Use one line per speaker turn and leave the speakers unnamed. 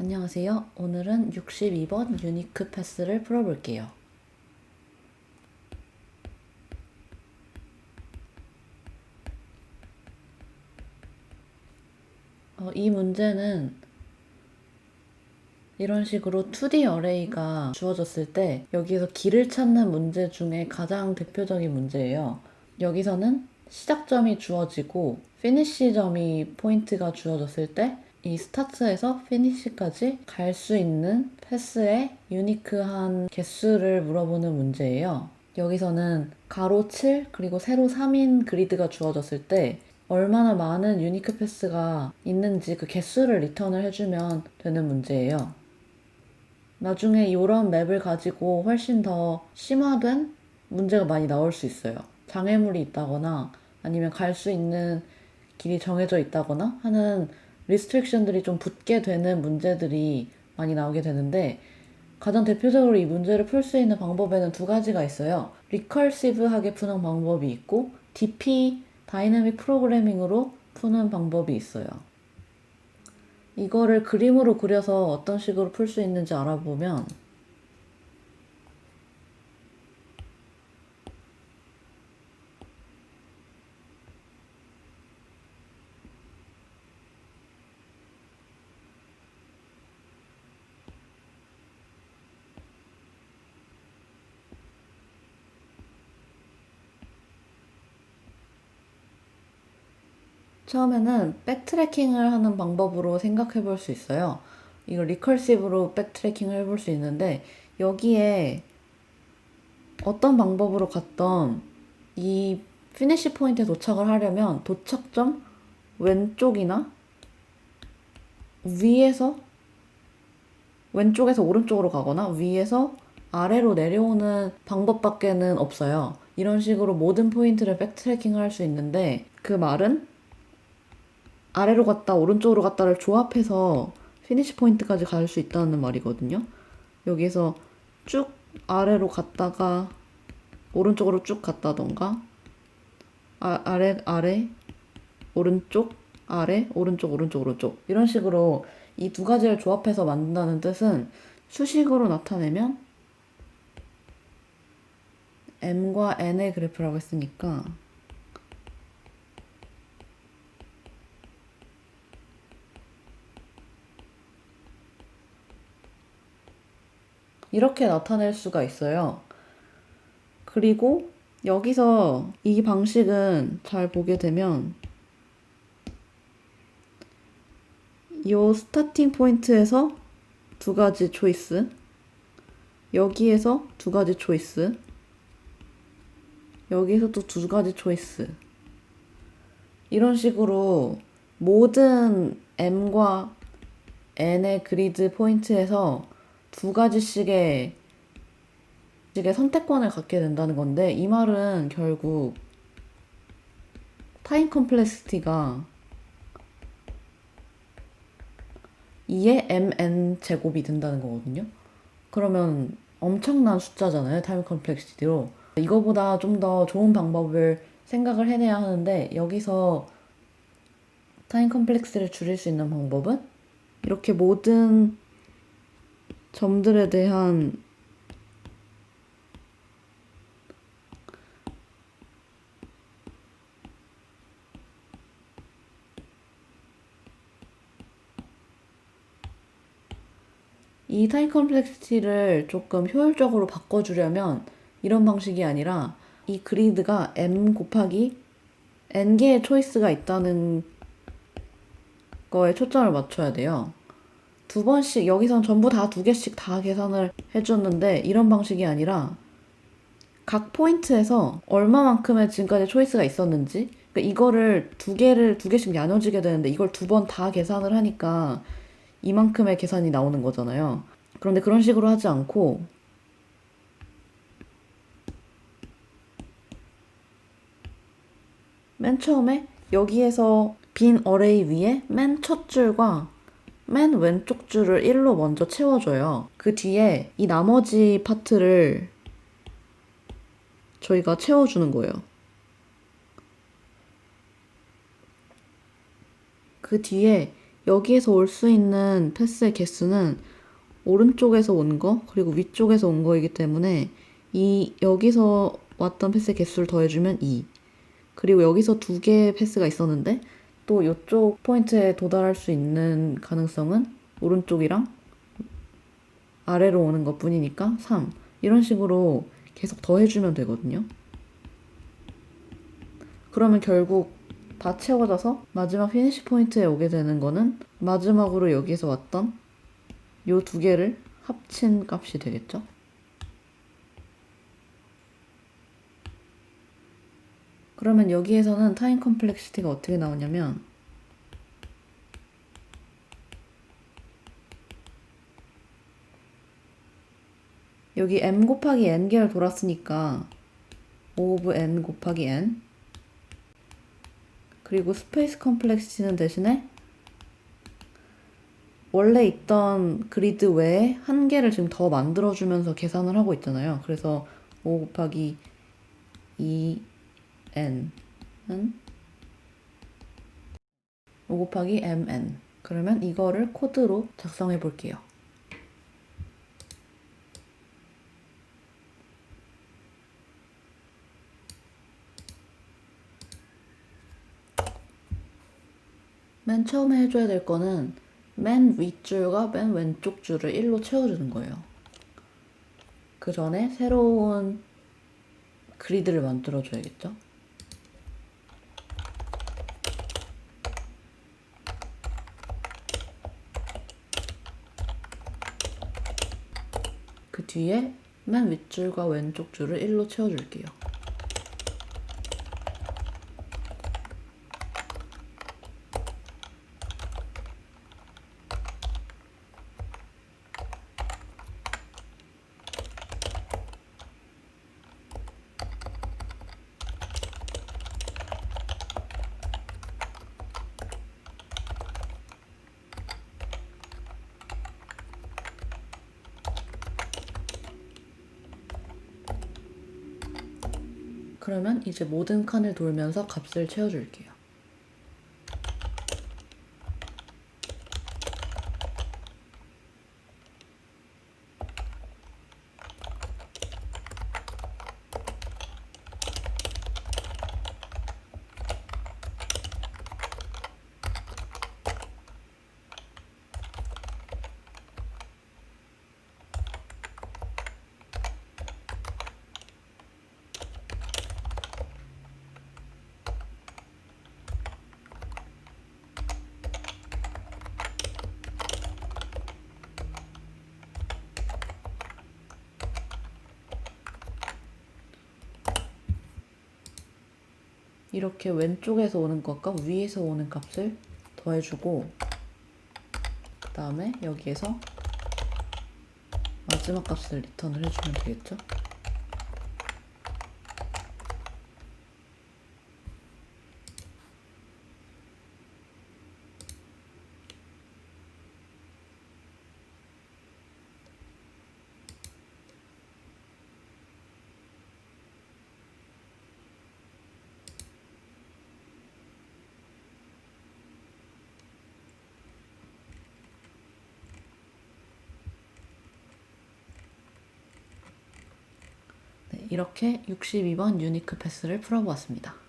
안녕하세요. 오늘은 62번 유니크 패스를 풀어볼게요. 어, 이 문제는 이런 식으로 2D 어레이가 주어졌을 때 여기에서 길을 찾는 문제 중에 가장 대표적인 문제예요. 여기서는 시작점이 주어지고 피니시점이 포인트가 주어졌을 때 이 스타트에서 피니시까지 갈 수 있는 패스의 유니크한 개수를 물어보는 문제예요. 여기서는 가로 7 그리고 세로 3인 그리드가 주어졌을 때 얼마나 많은 유니크 패스가 있는지 그 개수를 리턴을 해주면 되는 문제예요. 나중에 이런 맵을 가지고 훨씬 더 심화된 문제가 많이 나올 수 있어요. 장애물이 있다거나 아니면 갈 수 있는 길이 정해져 있다거나 하는 리스트릭션들이 좀 붙게 되는 문제들이 많이 나오게 되는데 가장 대표적으로 이 문제를 풀 수 있는 방법에는 두 가지가 있어요. 리컬시브하게 푸는 방법이 있고 DP 다이내믹 프로그래밍으로 푸는 방법이 있어요. 이거를 그림으로 그려서 어떤 식으로 풀 수 있는지 알아보면 처음에는 백트래킹을 하는 방법으로 생각해 볼 수 있어요. 이거 리컬시브로 백트래킹을 해볼 수 있는데 여기에 어떤 방법으로 갔던 이 피니시 포인트에 도착을 하려면 도착점 왼쪽이나 위에서 왼쪽에서 오른쪽으로 가거나 위에서 아래로 내려오는 방법밖에는 없어요. 이런 식으로 모든 포인트를 백트래킹을 할 수 있는데 그 말은 아래로 갔다 오른쪽으로 갔다를 조합해서 피니시 포인트까지 갈 수 있다는 말이거든요. 여기서 쭉 아래로 갔다가 오른쪽으로 쭉 갔다던가 아, 아래 아래 오른쪽 아래 오른쪽 오른쪽 오른쪽 이런 식으로 이 두 가지를 조합해서 만든다는 뜻은 수식으로 나타내면 m과 n의 그래프라고 했으니까 이렇게 나타낼 수가 있어요. 그리고 여기서 이 방식은 잘 보게 되면 이 스타팅 포인트에서 두 가지 초이스 여기에서 두 가지 초이스 여기에서 또 두 가지 초이스 이런 식으로 모든 m과 n의 그리드 포인트에서 두 가지씩의 선택권을 갖게 된다는 건데 이 말은 결국 타임 컴플렉시티가 2의 mn 제곱이 된다는 거거든요. 그러면 엄청난 숫자잖아요. 타임 컴플렉시티로. 이거보다 좀 더 좋은 방법을 생각을 해내야 하는데 여기서 타임 컴플렉스를 줄일 수 있는 방법은 이렇게 모든 점들에 대한 이 타임 컴플렉시티를 조금 효율적으로 바꿔주려면 이런 방식이 아니라 이 그리드가 m 곱하기 n개의 초이스가 있다는 거에 초점을 맞춰야 돼요. 두 번씩 여기선 전부 다 두 개씩 다 계산을 해줬는데 이런 방식이 아니라 각 포인트에서 얼마만큼의 지금까지 초이스가 있었는지 그러니까 이거를 두 개를 두 개씩 나눠지게 되는데 이걸 두 번 다 계산을 하니까 이만큼의 계산이 나오는 거잖아요. 그런데 그런 식으로 하지 않고 맨 처음에 여기에서 빈 어레이 위에 맨 첫 줄과 맨 왼쪽 줄을 1로 먼저 채워줘요. 그 뒤에 이 나머지 파트를 저희가 채워주는 거예요. 그 뒤에 여기에서 올 수 있는 패스의 개수는 오른쪽에서 온 거, 그리고 위쪽에서 온 거이기 때문에 이 여기서 왔던 패스의 개수를 더해주면 2. 그리고 여기서 두 개의 패스가 있었는데 또 이쪽 포인트에 도달할 수 있는 가능성은 오른쪽이랑 아래로 오는 것 뿐이니까 3. 이런 식으로 계속 더해주면 되거든요. 그러면 결국 다 채워져서 마지막 피니시 포인트에 오게 되는 거는 마지막으로 여기서 왔던 요 두 개를 합친 값이 되겠죠? 그러면 여기에서는 타임 컴플렉시티가 어떻게 나오냐면 여기 m 곱하기 n 개를 돌았으니까 O of n 곱하기 n 그리고 스페이스 컴플렉시티는 대신에 원래 있던 그리드 외에 한 개를 지금 더 만들어주면서 계산을 하고 있잖아요. 그래서 5 곱하기 2n은 5 곱하기 mn. 그러면 이거를 코드로 작성해 볼게요. 맨 처음에 해줘야 될 거는 맨 윗줄과 맨 왼쪽 줄을 1로 채워주는 거예요. 그 전에 새로운 그리드를 만들어줘야겠죠? 뒤에 맨 윗줄과 왼쪽 줄을 1로 채워줄게요. 그러면 이제 모든 칸을 돌면서 값을 채워줄게요. 이렇게 왼쪽에서 오는 것과 위에서 오는 값을 더해주고 그 다음에 여기에서 마지막 값을 리턴을 해주면 되겠죠? 이렇게 62번 유니크 패스를 풀어보았습니다.